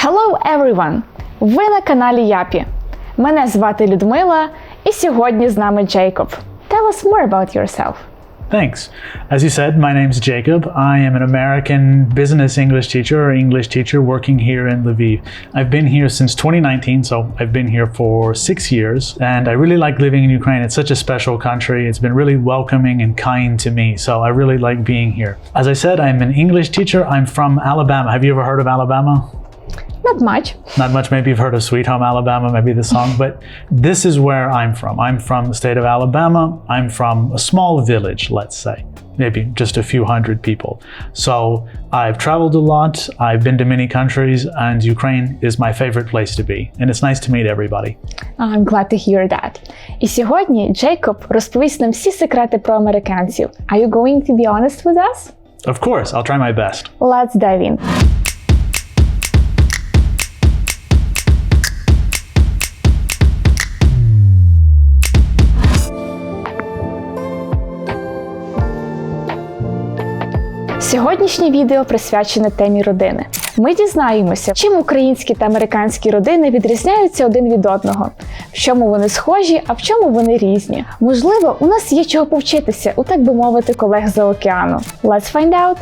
Hello everyone! Ви на каналі Япі. Мене звати Людмила, і сьогодні з нами Джейкоб. Tell us more about yourself. Thanks. As you said, my name's Jacob. I am an American business English teacher or English teacher working here in Lviv. I've been here since 2019, so I've been here for six years, and I really like living in Ukraine. It's such a special country. It's been really welcoming and kind to me, so I really like being here. As I said, I'm an English teacher. I'm from Alabama. Have you ever heard of Alabama? Not much. Not much. Maybe you've heard of Sweet Home Alabama, maybe the song, but this is where I'm from. I'm from the state of Alabama. I'm from a small village, let's say, maybe just a few hundred people. So I've traveled a lot. I've been to many countries, and Ukraine is my favorite place to be. And it's nice to meet everybody. I'm glad to hear that. І сьогодні Джейкоб розповість нам всі секрети про американців. Are you going to be honest with us? Of course, I'll try my best. Let's dive in. Сьогоднішнє відео присвячене темі родини. Ми дізнаємося, чим українські та американські родини відрізняються один від одного, в чому вони схожі, а в чому вони різні. Можливо, у нас є чого повчитися у так би мовити колег за океану. Let's find out.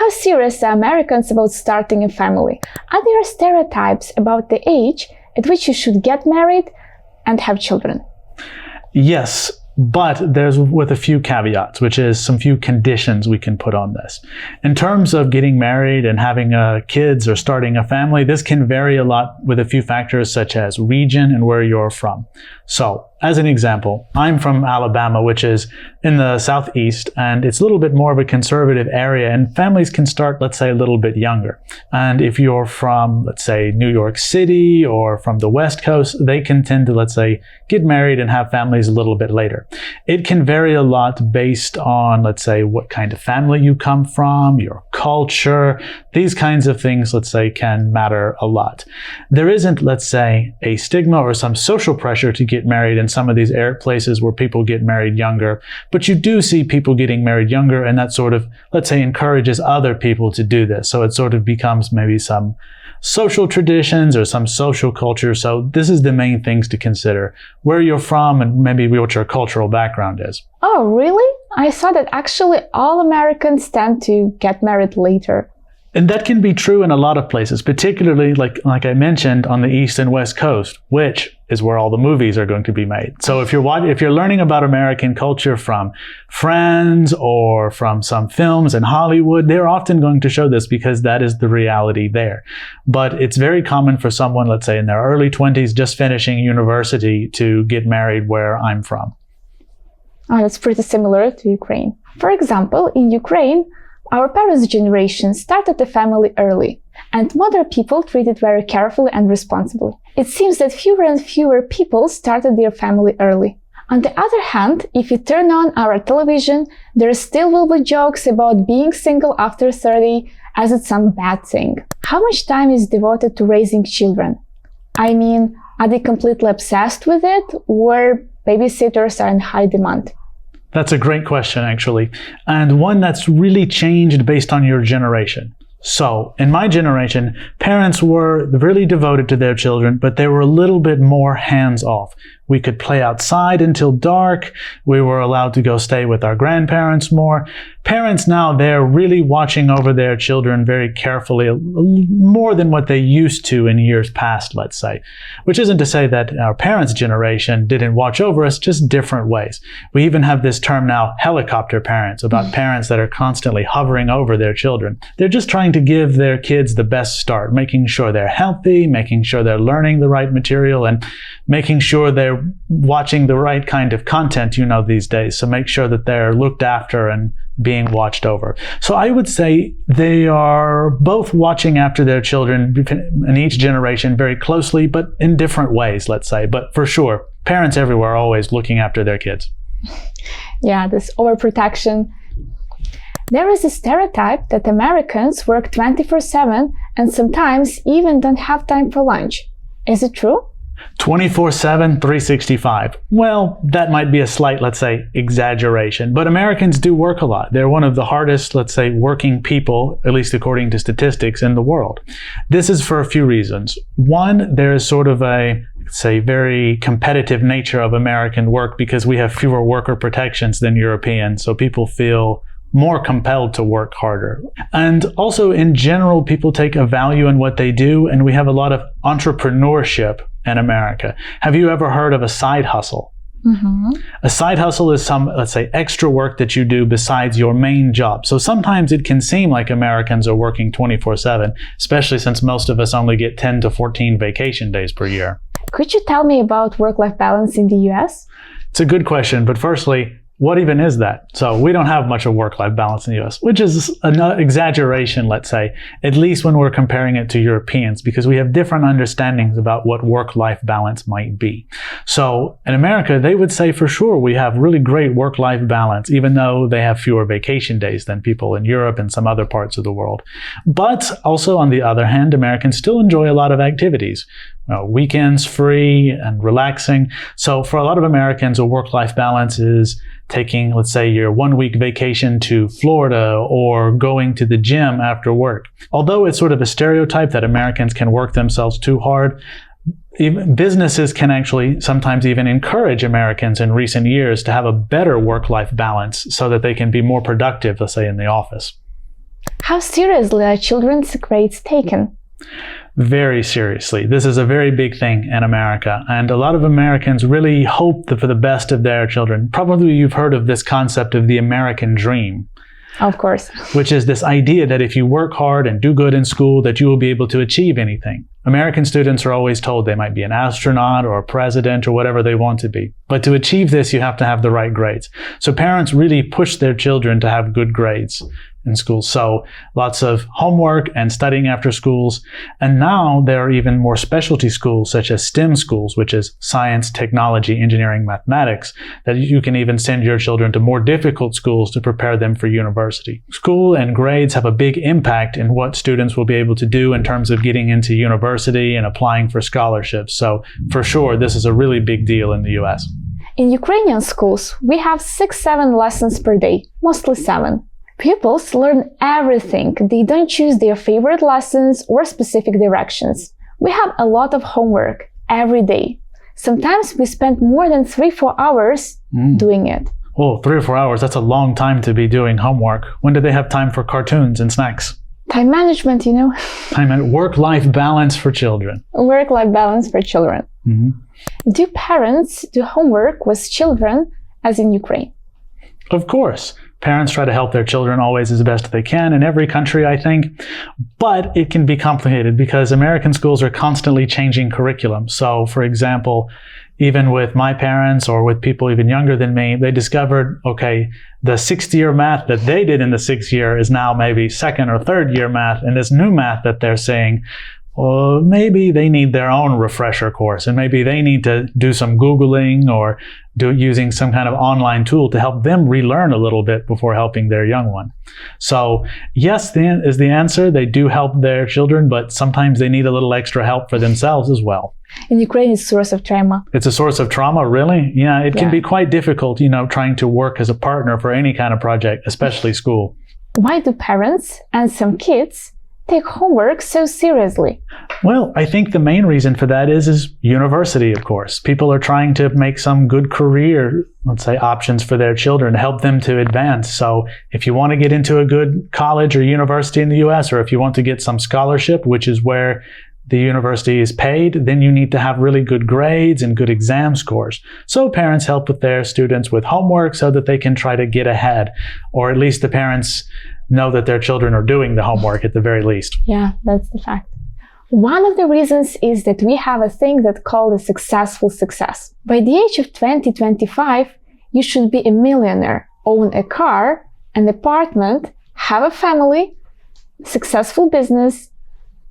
How serious are Americans about starting a family? Are there stereotypes about the age at which you should get married and have children? Yes, but there's with a few caveats, which is some few conditions we can put on this. In terms of getting married and having uh, kids or starting a family, this can vary a lot with a few factors such as region and where you're from. So, as an example, I'm from Alabama, which is in the southeast, and it's a little bit more of a conservative area, and families can start, let's say, a little bit younger. And if you're from, let's say, New York City or from the West Coast, they can tend to, let's say, get married and have families a little bit later. It can vary a lot based on, let's say, what kind of family you come from, your culture. These kinds of things, let's say, can matter a lot. There isn't, let's say, a stigma or some social pressure to get married in some of these places where people get married younger, but you do see people getting married younger, and that sort of, let's say, encourages other people to do this. So it sort of becomes maybe some social traditions or some social culture. So this is the main things to consider where you're from and maybe what your cultural background is. Oh, really? I saw that actually all Americans tend to get married later. And that can be true in a lot of places, particularly like like I mentioned on the east and west coast, which is where all the movies are going to be made. So if you're if you're learning about American culture from friends or from some films in Hollywood, they're often going to show this because that is the reality there. But it's very common for someone, let's say in their early 20s, just finishing university, to get married where I'm from. Oh, that's pretty similar to Ukraine. For example, in Ukraine, our parents' generation started a family early, and modern people treated very carefully and responsibly. It seems that fewer and fewer people started their family early. On the other hand, if you turn on our television, there still will be jokes about being single after 30 as it's some bad thing. How much time is devoted to raising children? I mean, are they completely obsessed with it or babysitters are in high demand? That's a great question, actually, and one that's really changed based on your generation. So, in my generation, parents were really devoted to their children, but they were a little bit more hands off. We could play outside until dark. We were allowed to go stay with our grandparents more. Parents now, they're really watching over their children very carefully, more than what they used to in years past, let's say. Which isn't to say that our parents' generation didn't watch over us, just different ways. We even have this term now, helicopter parents, about mm. parents that are constantly hovering over their children. They're just trying to give their kids the best start, making sure they're healthy, making sure they're learning the right material, and making sure they're watching the right kind of content, you know, these days. So make sure that they're looked after and being watched over. So I would say they are both watching after their children in each generation very closely, but in different ways, let's say. But for sure, parents everywhere are always looking after their kids. Yeah, this overprotection. There is a stereotype that Americans work 24 7 and sometimes even don't have time for lunch. Is it true? 24 7, 365. Well, that might be a slight, let's say, exaggeration, but Americans do work a lot. They're one of the hardest, let's say, working people, at least according to statistics, in the world. This is for a few reasons. One, there is sort of a, say, very competitive nature of American work because we have fewer worker protections than Europeans, so people feel more compelled to work harder. And also, in general, people take a value in what they do, and we have a lot of entrepreneurship in America. Have you ever heard of a side hustle? Mm-hmm. A side hustle is some, let's say, extra work that you do besides your main job. So sometimes it can seem like Americans are working 24 7, especially since most of us only get 10 to 14 vacation days per year. Could you tell me about work life balance in the US? It's a good question, but firstly, what even is that? So we don't have much of work-life balance in the US, which is an exaggeration, let's say, at least when we're comparing it to Europeans, because we have different understandings about what work-life balance might be. So in America, they would say for sure we have really great work-life balance, even though they have fewer vacation days than people in Europe and some other parts of the world. But also on the other hand, Americans still enjoy a lot of activities weekends free and relaxing. So for a lot of Americans, a work-life balance is taking, let's say, your one week vacation to Florida or going to the gym after work. Although it's sort of a stereotype that Americans can work themselves too hard, even businesses can actually sometimes even encourage Americans in recent years to have a better work-life balance so that they can be more productive, let's say, in the office. How seriously are children's grades taken? Very seriously. This is a very big thing in America, and a lot of Americans really hope for the best of their children. Probably you've heard of this concept of the American dream. Of course. Which is this idea that if you work hard and do good in school, that you will be able to achieve anything. American students are always told they might be an astronaut or a president or whatever they want to be. But to achieve this, you have to have the right grades. So parents really push their children to have good grades in schools. So lots of homework and studying after schools. And now there are even more specialty schools such as STEM schools, which is science, technology, engineering, mathematics, that you can even send your children to more difficult schools to prepare them for university. School and grades have a big impact in what students will be able to do in terms of getting into university and applying for scholarships. So for sure, this is a really big deal in the US. In Ukrainian schools, we have six, seven lessons per day, mostly seven. Pupils learn everything. They don't choose their favorite lessons or specific directions. We have a lot of homework every day. Sometimes we spend more than three, four hours mm. doing it. Oh, three or four hours. That's a long time to be doing homework. When do they have time for cartoons and snacks? Time management, you know. Time and work life balance for children. Work life balance for children. Mm-hmm. Do parents do homework with children as in Ukraine? Of course. Parents try to help their children always as best they can in every country, I think. But it can be complicated because American schools are constantly changing curriculum. So, for example, even with my parents or with people even younger than me, they discovered, okay, the sixth year math that they did in the sixth year is now maybe second or third year math. And this new math that they're saying well, maybe they need their own refresher course and maybe they need to do some Googling or do using some kind of online tool to help them relearn a little bit before helping their young one. So yes, the, is the answer. They do help their children, but sometimes they need a little extra help for themselves as well. In Ukraine, it's a source of trauma. It's a source of trauma, really? Yeah, it yeah. can be quite difficult, you know, trying to work as a partner for any kind of project, especially school. Why do parents and some kids take homework so seriously? Well, I think the main reason for that is is university, of course. People are trying to make some good career, let's say, options for their children, help them to advance. So if you want to get into a good college or university in the US, or if you want to get some scholarship, which is where the university is paid, then you need to have really good grades and good exam scores. So parents help with their students with homework so that they can try to get ahead, or at least the parents know that their children are doing the homework at the very least. Yeah, that's the fact. One of the reasons is that we have a thing that called a successful success. By the age of 20, 25, you should be a millionaire, own a car, an apartment, have a family, successful business,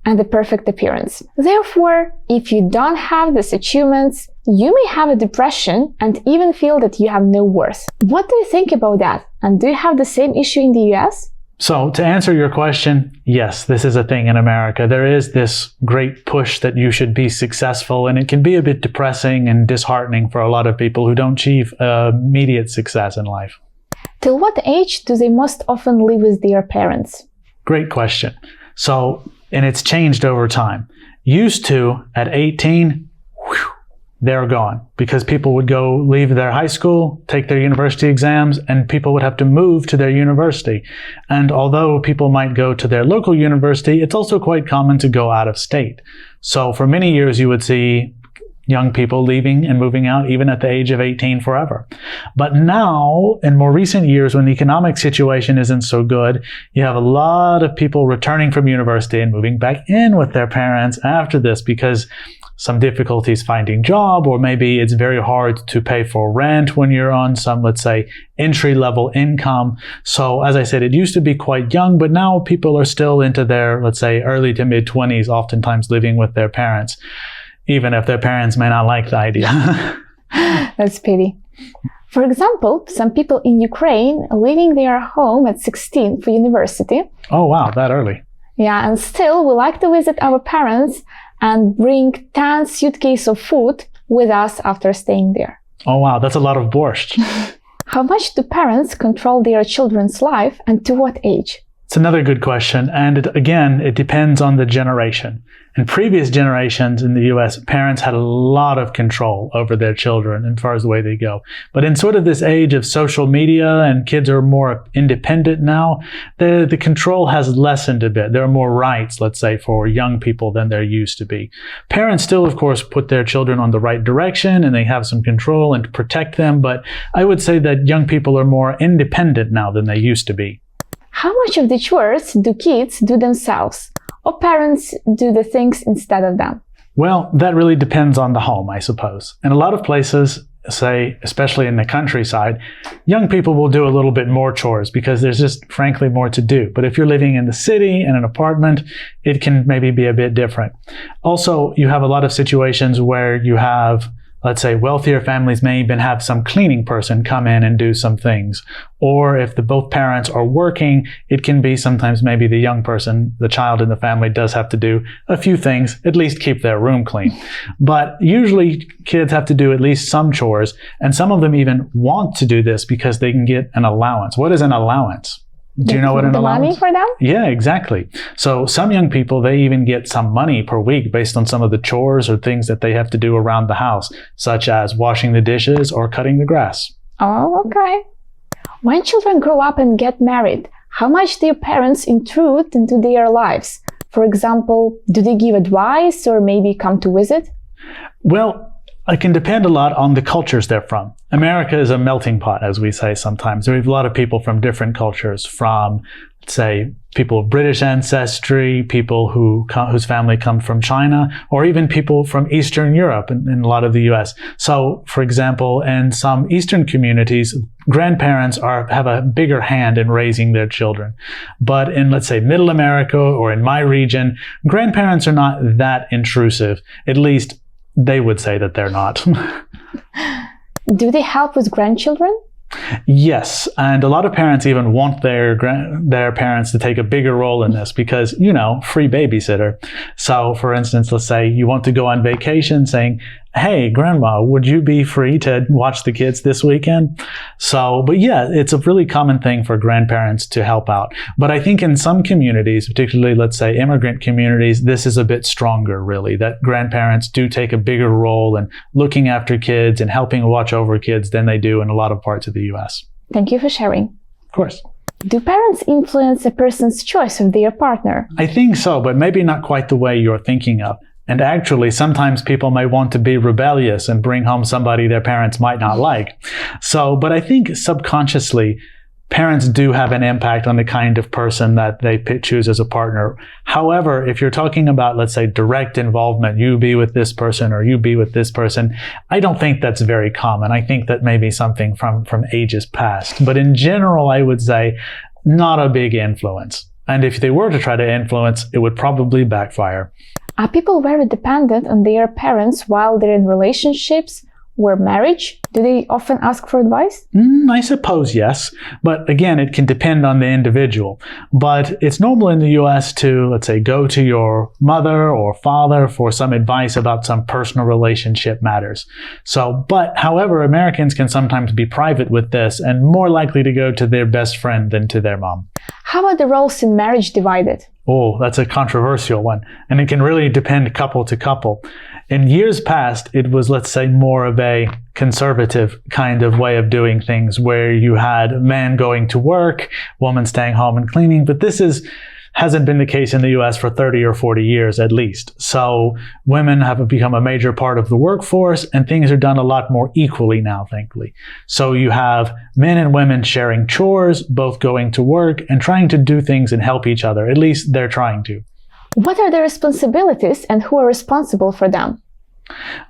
and the perfect appearance. Therefore, if you don't have these achievements, you may have a depression and even feel that you have no worth. What do you think about that? And do you have the same issue in the US? So, to answer your question, yes, this is a thing in America. There is this great push that you should be successful, and it can be a bit depressing and disheartening for a lot of people who don't achieve uh, immediate success in life. Till what age do they most often live with their parents? Great question. So, and it's changed over time. Used to, at 18, whew, they're gone because people would go leave their high school, take their university exams, and people would have to move to their university. And although people might go to their local university, it's also quite common to go out of state. So for many years, you would see young people leaving and moving out even at the age of 18 forever. But now, in more recent years, when the economic situation isn't so good, you have a lot of people returning from university and moving back in with their parents after this because some difficulties finding job or maybe it's very hard to pay for rent when you're on some let's say entry level income so as i said it used to be quite young but now people are still into their let's say early to mid 20s oftentimes living with their parents even if their parents may not like the idea That's pity. For example, some people in Ukraine leaving their home at 16 for university. oh wow that early Yeah, and still we like to visit our parents and bring 10 suitcase of food with us after staying there. oh wow that's a lot of borscht How much do parents control their children's life and to what age? It's another good question. And it, again, it depends on the generation. In previous generations in the US, parents had a lot of control over their children as far as the way they go. But in sort of this age of social media and kids are more independent now, the, the control has lessened a bit. There are more rights, let's say, for young people than there used to be. Parents still, of course, put their children on the right direction and they have some control and protect them. But I would say that young people are more independent now than they used to be. How much of the chores do kids do themselves? Or parents do the things instead of them? Well, that really depends on the home, I suppose. In a lot of places, say, especially in the countryside, young people will do a little bit more chores because there's just frankly more to do. But if you're living in the city in an apartment, it can maybe be a bit different. Also, you have a lot of situations where you have let's say wealthier families may even have some cleaning person come in and do some things. Or if the both parents are working, it can be sometimes maybe the young person, the child in the family does have to do a few things, at least keep their room clean. But usually kids have to do at least some chores, and some of them even want to do this because they can get an allowance. What is an allowance? Do you know what an the allowance? money for them? Yeah, exactly. So some young people, they even get some money per week based on some of the chores or things that they have to do around the house, such as washing the dishes or cutting the grass. Oh, okay. When children grow up and get married, how much their parents intrude into their lives? For example, do they give advice or maybe come to visit? Well, it can depend a lot on the cultures they're from. America is a melting pot, as we say sometimes. There are a lot of people from different cultures, from say people of British ancestry, people who whose family come from China, or even people from Eastern Europe and, and a lot of the U.S. So, for example, in some Eastern communities, grandparents are have a bigger hand in raising their children. But in let's say Middle America or in my region, grandparents are not that intrusive. At least they would say that they're not. Do they help with grandchildren? Yes, and a lot of parents even want their their parents to take a bigger role in this because you know free babysitter. So, for instance, let's say you want to go on vacation, saying, "Hey, grandma, would you be free to watch the kids this weekend?" So, but yeah, it's a really common thing for grandparents to help out. But I think in some communities, particularly let's say immigrant communities, this is a bit stronger. Really, that grandparents do take a bigger role in looking after kids and helping watch over kids than they do in a lot of parts of the U.S. Thank you for sharing. Of course. Do parents influence a person's choice of their partner? I think so, but maybe not quite the way you're thinking of. And actually, sometimes people may want to be rebellious and bring home somebody their parents might not like. So, but I think subconsciously, parents do have an impact on the kind of person that they choose as a partner. However, if you're talking about, let's say, direct involvement, you be with this person or you be with this person, I don't think that's very common. I think that may be something from, from ages past. But in general, I would say not a big influence. And if they were to try to influence, it would probably backfire. Are people very dependent on their parents while they're in relationships, or marriage, do they often ask for advice? Mm, I suppose yes, but again, it can depend on the individual. But it's normal in the US to, let's say, go to your mother or father for some advice about some personal relationship matters. So, but however, Americans can sometimes be private with this and more likely to go to their best friend than to their mom. How are the roles in marriage divided? Oh, that's a controversial one. And it can really depend couple to couple. In years past, it was, let's say, more of a conservative kind of way of doing things where you had men going to work, woman staying home and cleaning. But this is, hasn't been the case in the US for 30 or 40 years at least. So women have become a major part of the workforce and things are done a lot more equally now, thankfully. So you have men and women sharing chores, both going to work and trying to do things and help each other. At least they're trying to. What are their responsibilities and who are responsible for them?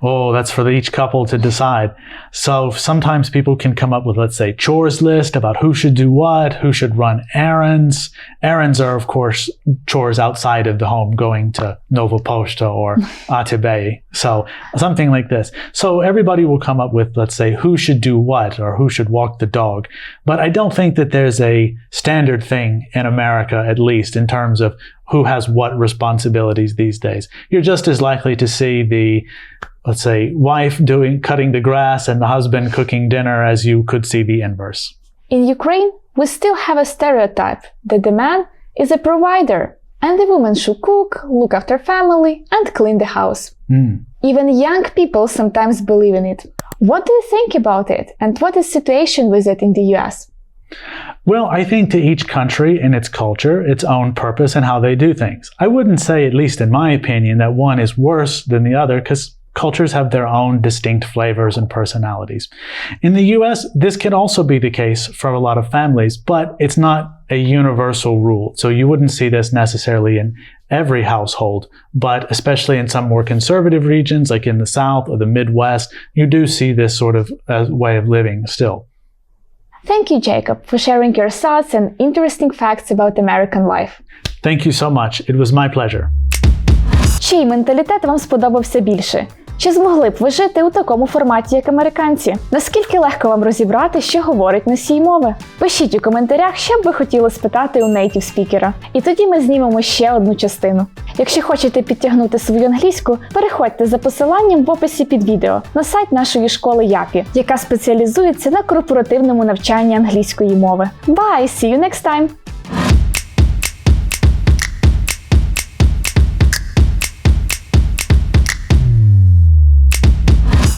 Oh, that's for each couple to decide. So sometimes people can come up with, let's say, chores list about who should do what, who should run errands. Errands are, of course, chores outside of the home, going to Nova Posta or ATB. So something like this. So everybody will come up with, let's say, who should do what or who should walk the dog. But I don't think that there's a standard thing in America, at least in terms of who has what responsibilities these days. You're just as likely to see the, let's say, wife doing, cutting the grass and the husband cooking dinner as you could see the inverse. In Ukraine, we still have a stereotype that the man is a provider and the woman should cook, look after family, and clean the house. Mm. Even young people sometimes believe in it. What do you think about it, and what is the situation with it in the US? Well, I think to each country and its culture, its own purpose and how they do things. I wouldn't say, at least in my opinion, that one is worse than the other because cultures have their own distinct flavors and personalities. In the US, this can also be the case for a lot of families, but it's not a universal rule. So you wouldn't see this necessarily in every household, but especially in some more conservative regions like in the South or the Midwest, you do see this sort of uh, way of living still. Thank you, Jacob, for sharing your thoughts and interesting facts about American life. Thank you so much. It was my pleasure. Чий менталітет вам сподобався більше? Чи змогли б ви жити у такому форматі, як американці? Наскільки легко вам розібрати, що говорить носій мови? Пишіть у коментарях, що б ви хотіли спитати у нейтів спікера. І тоді ми знімемо ще одну частину. Якщо хочете підтягнути свою англійську, переходьте за посиланням в описі під відео на сайт нашої школи ЯПІ, яка спеціалізується на корпоративному навчанні англійської мови. Bye! See you next time!